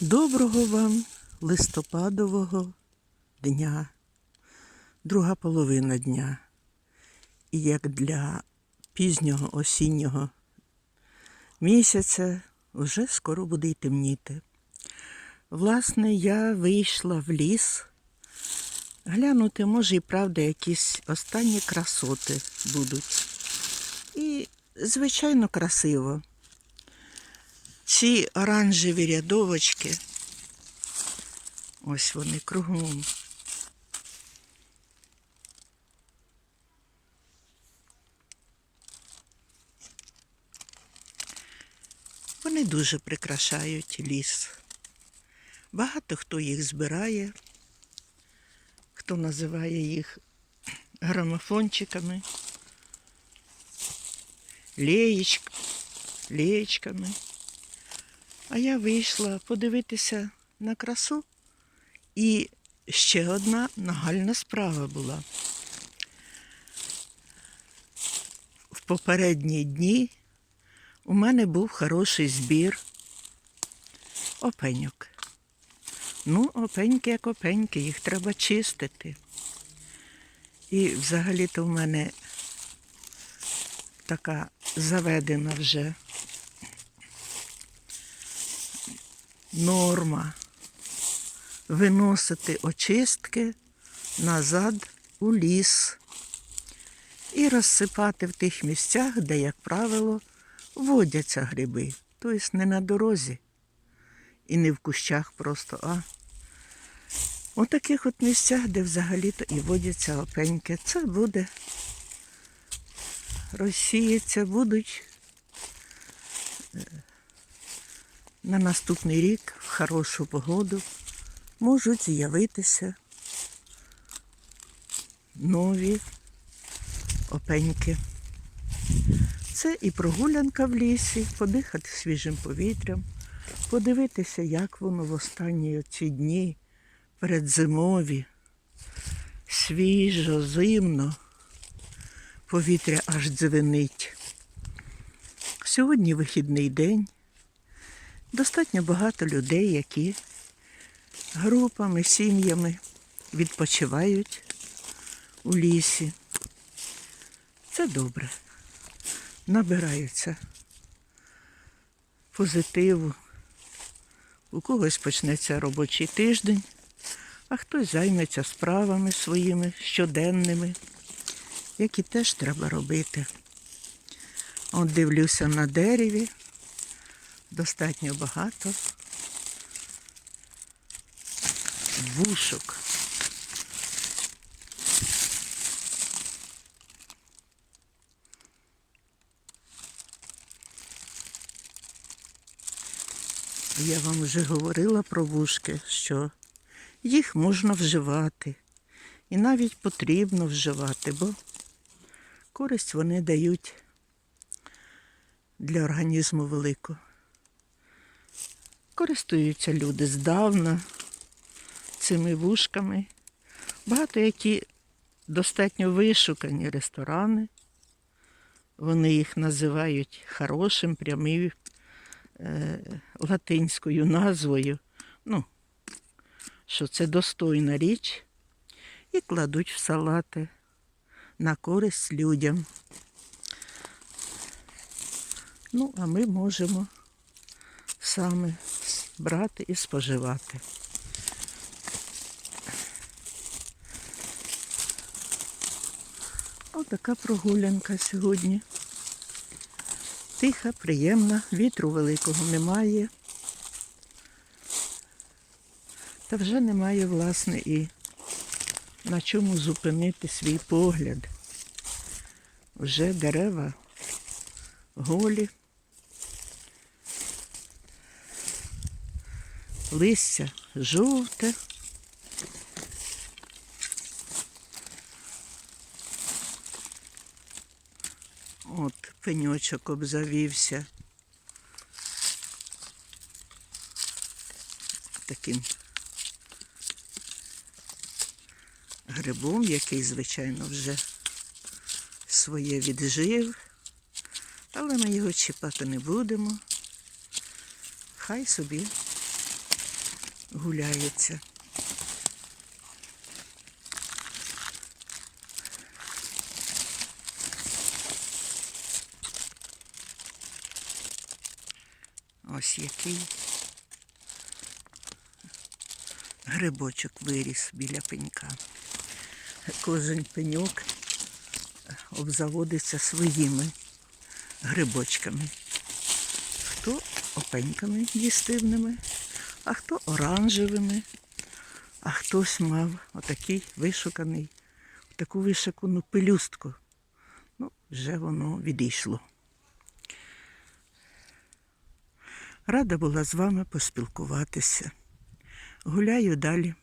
Доброго вам листопадового дня, друга половина дня. І як для пізнього осіннього місяця вже скоро буде й темніти. Власне, я вийшла в ліс глянути, може, і правда, якісь останні красоти будуть. І, звичайно, красиво. Ці оранжеві рядовочки, ось вони кругом. Вони дуже прикрашають ліс. Багато хто їх збирає, хто називає їх грамофончиками, леєчк, леєчками. А я вийшла подивитися на красу. І ще одна нагальна справа була. В попередні дні у мене був хороший збір опеньок. Ну, опеньки як опеньки, їх треба чистити. І взагалі-то в мене така заведена вже норма виносити очистки назад у ліс і розсипати в тих місцях, де, як правило, водяться гриби. Тобто не на дорозі і не в кущах просто, а у таких от місцях, де взагалі-то і водяться опеньки. Це буде розсіяться, будуть на наступний рік в хорошу погоду можуть з'явитися нові опеньки. Це і прогулянка в лісі, подихати свіжим повітрям, подивитися, як воно в останні ці дні передзимові, свіжо, зимно, повітря аж дзвенить. Сьогодні вихідний день. Достатньо багато людей, які групами, сім'ями відпочивають у лісі. Це добре. Набираються позитиву. У когось почнеться робочий тиждень, а хтось займеться справами своїми щоденними, які теж треба робити. От дивлюся на дереві, достатньо багато вушок. Я вам вже говорила про вушки, що їх можна вживати. І навіть потрібно вживати, бо користь вони дають для організму велику. Користуються люди здавна цими вушками. Багато які достатньо вишукані ресторани. Вони їх називають хорошим, прямим е, латинською назвою. Ну, що це достойна річ, і кладуть в салати на користь людям. Ну, а ми можемо саме брати і споживати. Отака прогулянка сьогодні. Тиха, приємна, вітру великого немає. Та вже немає, власне, і на чому зупинити свій погляд. Вже дерева голі, листя жовте. От пеньочок обзавівся таким грибом, який, звичайно, вже своє віджив, але ми його чіпати не будемо. Хай собі гуляється. Ось який грибочок виріс біля пенька. Кожен пеньок обзаводиться своїми грибочками. Хто опеньками їстивними, а хто оранжевими, а хтось мав отакий вишуканий, таку вишукану пелюстку. Ну, вже воно відійшло. Рада була з вами поспілкуватися. Гуляю далі.